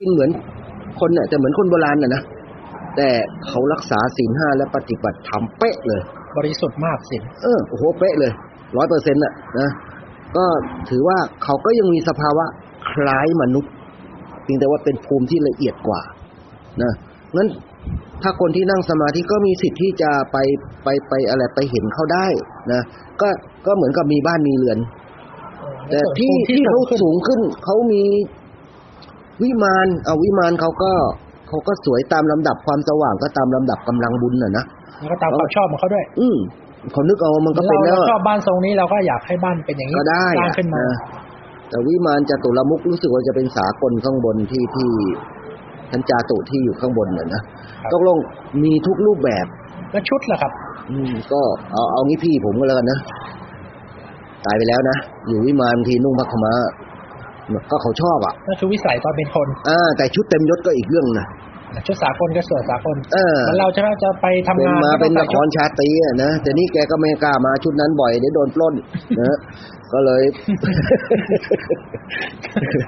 กินเหมือนคนเนี่ยจะเหมือนคนโบราณน่ะนะแต่เขารักษาศีลห้าและปฏิบัติธรรมเป๊ะเลย บริสุทธิ์มากสิเออโอ้โหเป๊ะเลยร้อยเปอร์เซ็นต์่ะนะก็ถือว่าเขาก็ยังมีสภาวะคล้ายมนุษย์เพียงแต่ว่าเป็นภูมิที่ละเอียดกว่านะงั้นถ้าคนที่นั่งสมาธิก็มีสิทธิ์ที่จะไปไปไปอะไรไปเห็นเขาได้นะก็ก็เหมือนกับมีบ้านมีเรือน แต่ที่ส่วนภูมิที่เขาขึ้นสูงขึ้นเขามี วิมานเอาวิมานเขาก็เขาก็สวยตามลำดับความสว่างก็ตามลำดับกำลังบุญน่ะนะแล้วก็ตามความชอบของเขาด้วย อืมเขานึกเอามันก็เป็นแล้วเราชอบบ้านทรงนี้เราก็อยากให้บ้านเป็นอย่างนี้ก็ได้สร้างอะขึ้นมานะแต่วิมานจตุรมุกรู้สึกว่าจะเป็นสากลข้างบนที่ที่ทันจาตุที่อยู่ข้างบนน่ะนะตกลงมีทุกรูปแบบแล้วชุดล่ะครับ อืม ก็เอาเอางี้พี่ผมก็แล้วกันนะตายไปแล้วนะอยู่วิมานบางทีนุ่งผ้าขาวม้า ก็เขาชอบอะนั่นคือวิสัยตอนเป็นคนอ่าแต่ชุดเต็มยศก็อีกเรื่องนะชุดสากลก็ส่วนสากลเออมันเราจะจะไปทำเป็นงานมาก็เป็นต้นองคใส่รชาตรีอะนะแต่นี่แกก็ไม่กล้ามาชุดนั้นบ่อยเดี๋ยวโดนปล้นนะก็เลย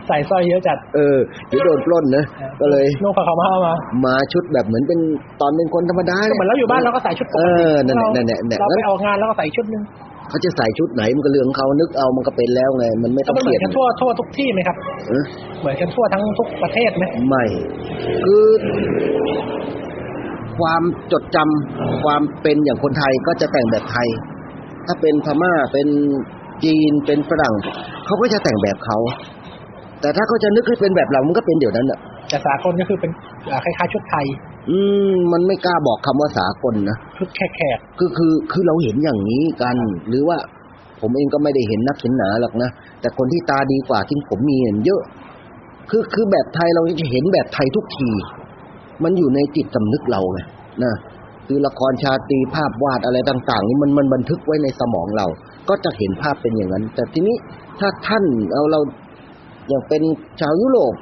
ใส่สร้อยเยอะจัด เออเดี๋ยวโดนปล้นนะก็เลยนุ่งผ้าขาวม้ามา มาชุดแบบเหมือนเป็นตอนเป็นคนธรรมดาก็เหมือนเราอยู่บ้านเราก็ใส่ชุดปกเอติอนั่นแหละเรานั่นแหละนั่นแหละเราไปงั้นออกงานแล้วก็ใส่ชุดหนึง เขาจะใส่ชุดไหนมันก็เรื่องเขานึกเอามันก็เป็นแล้วไง มันไม่แล้ต้วองมันเหเปมืลี่อยนนกันทั่วทั่วทุกที่ไหมครับเออเหมือนกันทั่วทั้งทุกประเทศไหมไม่ คือ ความจดจำความเป็นอย่างคนไทยก็จะแต่งแบบไทย ถ้าเป็นพม่าเป็นจีนเป็นฝรั่งเขาก็จะแต่งแบบเขาแต่ถ้าเขาจะนึกให้เป็นแบบเรามันก็เป็นเดี๋ยวนั้นอะ แต่สากลก็คือเป็นอ่าคล้ายๆชุดไทย อืมมันไม่กล้าบอกคำว่าสากลนะชุดแขกคือคือคือเราเห็นอย่างนี้กัน หรือว่าผมเองก็ไม่ได้เห็นนักเห็นหนาหรอกนะแต่คนที่ตาดีกว่าที่ผมมีเห็นเยอะ คือคือแบบไทยเราจะเห็นแบบไทยทุกที มันอยู่ในจิตสำนึกเราไงนะคือละครชาตรีภาพวาดอะไรต่าง ๆ นี่มันมันบันทึกไว้ในสมองเรา ก็จะเห็นภาพเป็นอย่างนั้น แต่ทีนี้ถ้าท่านเอาเราอย่างเป็นชาวยุโรป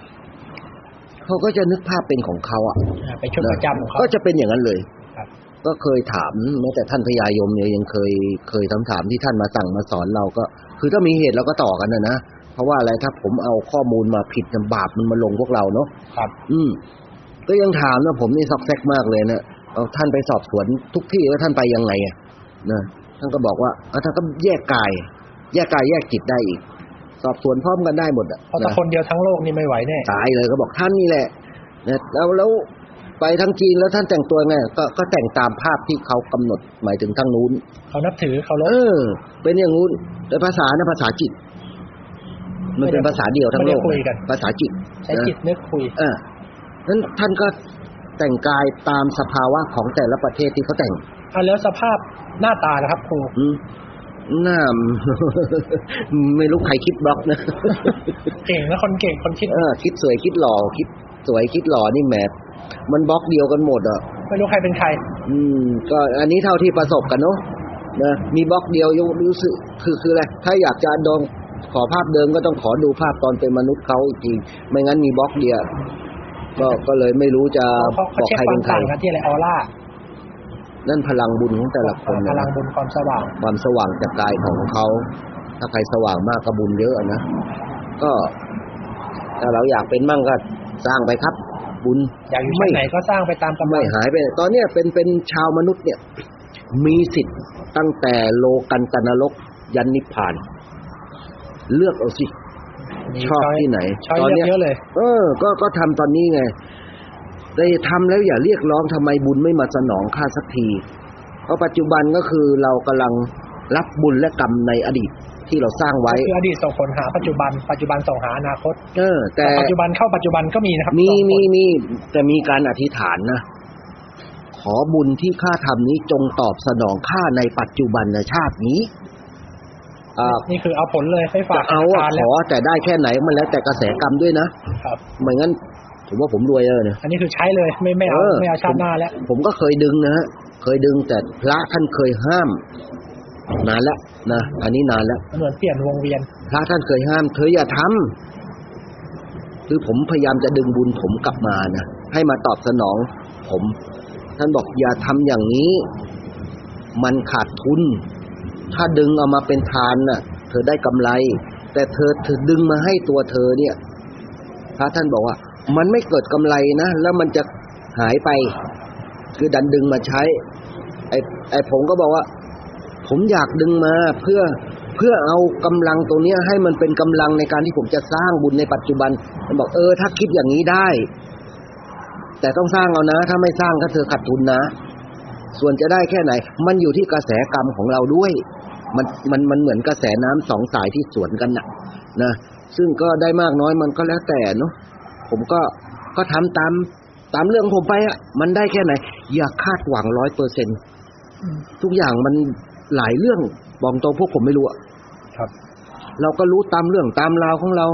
เขาก็จะนึกภาพเป็นของเขาอะๆอ่าเป็นชุดประจำของเขาก็จะเป็นอย่างนั้นเลยครับก็เคยถามแม้แต่ท่านพญายมเนี่ยยังเคยเคยถามถามที่ท่านมาสั่งมาสอนเราก็ คือถ้ามีเหตุเราก็ต่อกันนะนะเพราะว่าอะไรถ้าผมเอาข้อมูลมาผิดเนี่ยบาปมันมาลงพวกเราเนาะครับ อืมก็ยังถามนะผมนี่ซอกแซกมากเลยนะเอาท่านไปสอบสวนทุกที่แล้วท่านไปยังไงอะนะท่านก็บอกว่าเอาท่านก็แยกกาย แยกกายแยกจิตได้อีก สอบสวนพร้อมกันได้หมดอะเพราะถ้านะคนเดียวทั้งโลกนี่ไม่ไหวแน่ตายเลยก็บอกท่านนี่แหละนะแล้วแล้วไปทั้งจีนแล้วท่านแต่งตัวไงก็ก็แต่งตามภาพที่เขากำหนดหมายถึงทั้งนู้นเขานับถือเขาลเอบอเป็นอย่างนู้นแต่ภาษานะภาษาจิต มันเป็นภาษาเดียวทั้งโลกไม่ได้คุยกันภาษาจิตใช้จิตนึกคุยเออนั้นท่านก็แต่งกายตามสภาวะของแต่ละประเทศที่เขาแต่งอะแล้วสภาพหน้าตานะครับครูอืม หน้าไม่รู้ใครคิดบล็อกนะเก่งนะคนเก่งคนคิดเออคิดสวยคิดหล่อคิดสวยคิดหล่อนี่แหมมันบล็อกเดียวกันหมดอะไม่รู้ใครเป็นใคร อืม ก็อันนี้เท่าที่ประสบกันเนาะนะมีบล็อกเดียวยังรู้สึกคือคืออะไรถ้าอยากจะดองขอภาพเดิมก็ต้องขอดูภาพตอนเป็นมนุษย์เขาอีกทีไม่งั้นมีบล็อกเดียวก็ก็เลยไม่รู้จะเขาบเขาอกเช็คใครควาเป็มนใครต่างกันที่อะไรออร่า นั่นพลังบุญของแต่ละคนพนะลังบุญความสว่าง ความสว่างจากกายของเขาถ้าใครสว่างมากก็บุญเยอะนะก็ถ้าเราอยากเป็นมั่งก็สร้างไปครับ บุญอยากอยู่ชั้ไม่นไหนก็สร้างไปตามกำลัไม่งหายไปไหนตอนเนี้ยเป็นเป็นชาวมนุษย์เนี่ย มีสิทธิ์ตั้งแต่โลกันตนรกยันนิพพาน เลือกเอาสิมีชอบที่ไหนช้อยตอนเลืเนี้อกยเยอะเลย เออ ก็ก็ทำตอนนี้ไง แต่ทำแล้วอย่าเรียกร้องทำไมบุญไม่มาสนองข้าสักที เพราะปัจจุบันก็คือเรากำลังรับบุญและกรรมในอดีตที่เราสร้างไว้คืออดีตส่งผลหาปัจจุบัน ปัจจุบันส่งหาอนาคต เออ แต่แต่ปัจจุบันเข้าปัจจุบันก็มีนะครับมีส่งผลมีมีแต่มีการอธิษฐานนะขอบุญที่ข้าทำนี้จงตอบสนองข้าในปัจจุบันชาตินี้อ่านี่คือเอาผลเลยไม่ฝาจะกเอาธนอะคารขแล้วอแต่ได้แค่ไหนมันแล้วแต่กระแสกรรมด้วยนะครับไม่งั้น ผมว่าผมรวยเออเนี่ยอันนี้คือใช้เลยไม่ไม่เอาเออไม่เอาชาติหน้าแล้ว ผมก็เคยดึงนะฮะเคยดึงแต่พระท่านเคยห้าม นานแล้วนะอันนี้นานแล้วมันเหมือนเปลี่ยนวงเวียน พระท่านเคยห้ามเธออย่าทำคือผมพยายามจะดึงบุญผมกลับมานะให้มาตอบสนอง ผม ท่านบอกอย่าทำอย่างนี้ มันขาดทุน ถ้าดึงเอามาเป็นทานน่ะ เธอได้กำไร แต่เธอเธอดึงมาให้ตัวเธอเนี่ยพระท่านบอกว่า มันไม่เกิดกำไรนะ แล้วมันจะหายไป คือดันดึงมาใช้ ไอ้ไอ้ผมก็บอกว่า ผมอยากดึงมาเพื่อเพื่อเอากำลังตัวนี้ให้มันเป็นกำลังในการที่ผมจะสร้างบุญในปัจจุบัน มันบอกเออ ถ้าคิดอย่างนี้ได้ แต่ต้องสร้างเอานะ ถ้าไม่สร้างก็เธอขาดทุนนะ ส่วนจะได้แค่ไหน มันอยู่ที่กระแสกรรมของเราด้วย มันมันมันเหมือนกระแสน้ำสองสายที่สวนกันนะนะซึ่งก็ได้มากน้อยมันก็แล้วแต่เนาะ ผมก็ก็ทำตามตามเรื่องผมไปอะมันได้แค่ไหน อย่าคาดหวังร้อยเปอร์เซ็นทุกอย่างมันหลายเรื่องบอกตรงพวกผมไม่รู้อะครับ เราก็รู้ตามเรื่องตามราวของเรา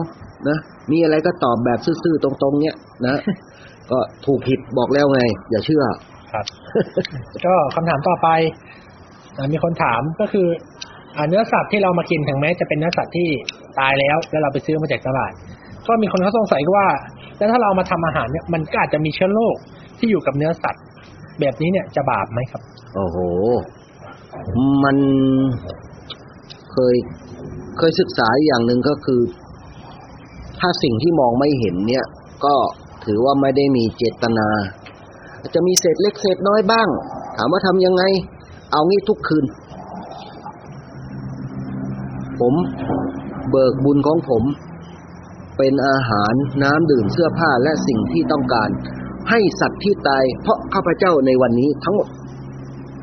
นะมีอะไรก็ตอบแบบซื่อๆตรงๆ เนี้ยนะก็ถูกผิดบอกแล้วไง อย่าเชื่อครับ ก็คำถามต่อไปอ่ามีคนถามก็คืออ่าเนื้อสัตว์ที่เรามากินถึงแม้จะเป็นเนื้อสัตว์ที่ตายแล้ว แล้วเราไปซื้อมาจากตลาด ก็มีคนเขาสงสัยว่า แล้วถ้าเราเอามาทำอาหารเนี่ยมันก็อาจจะมีเชื้อโรคที่อยู่กับเนื้อสัตว์ แบบนี้เนี่ยจะบาปไหมครับ โอ้โห มันเคยเคยศึกษาอย่างหนึ่งก็คือ ถ้าสิ่งที่มองไม่เห็นเนี่ย ก็ถือว่าไม่ได้มีเจตนาจจะมีเศษเล็กเศษน้อยบ้าง ถามว่าทำยังไง เอางี้ทุกคืน ผมเบิกบุญของผม เป็นอาหารน้ำดื่มเสื้อผ้าและสิ่งที่ต้องการ ให้สัตว์ที่ตาย เพราะข้าพเจ้าในวันนี้ทั้งหมด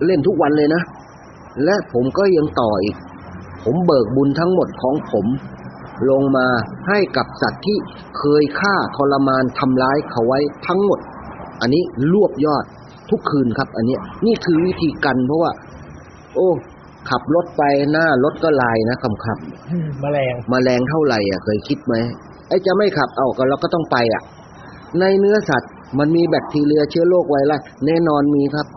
เล่นทุกวันเลยนะ และผมก็ยังต่ออีก ผมเบิกบุญทั้งหมดของผม ลงมาให้กับสัตว์ที่เคยฆ่าทรมานทำร้ายเขาไว้ทั้งหมด อันนี้รวบยอดทุกคืนครับ อันเนี้ยนี่คือวิธีกันเพราะว่า โอ้ขับรถไปหน้ารถก็ลายนะคำขับอืมแมลงมแมลงเท่าไหร่อะเคยคิดไหม ไอ้จะไม่ขับเอาก็เราก็ต้องไปอะ ในเนื้อสัตว์มันมีแบคทีเรียเชื้อโรคไวรัสแน่นอนมีครับ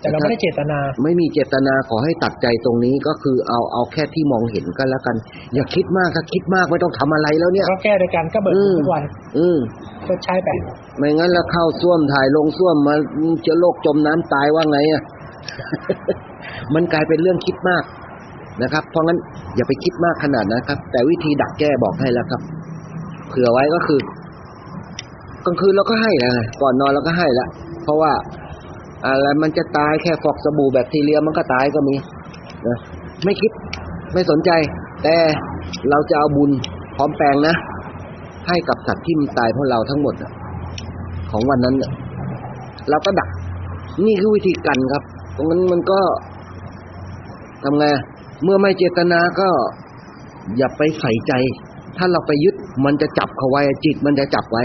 แต่เราไม่ได้เจตนา ไม่มีเจตนาขอให้ตัดใจตรงนี้ก็คือเอาเอาแค่ที่มองเห็นก็แล้วกัน อย่าคิดมากถ้าคิดมากไม่ต้องทำอะไรแล้วเนี่ยก็แก้โดยการก็เบิกบุญทุกวัน อืมก็ใช้ไปไม่งั้นแล้วเข้าส้วมถ่ายลงส้วมมาเชื้อโรคจมน้ำตายว่าไงอะมันกลายเป็นเรื่องคิดมาก นะครับ เพราะงั้นอย่าไปคิดมากขนาดนั้นครับ แต่วิธีดักแก้บอกให้แล้วครับ เผื่อไว้ก็คือกลางคืนเราก็ให้แล้วก่อนนอนเราก็ให้แล้วเพราะว่าอะไรมันจะตายแค่ฟอกสบู่แบคทีเรียมันก็ตายก็มีนะไม่คิดไม่สนใจ แต่เราจะเอาบุญพร้อมแปลงนะ ให้กับสัตว์ที่มันตายเพราะเราทั้งหมดของวันนั้นน่ะเราก็ดัก นี่คือวิธีกันครับตราะงั้นมันก็ทำไง เมื่อไม่เจตนาก็อย่าไปใส่ใจ ถ้าเราไปยึดมันจะจับเขาไว้จิตมันจะจับไว้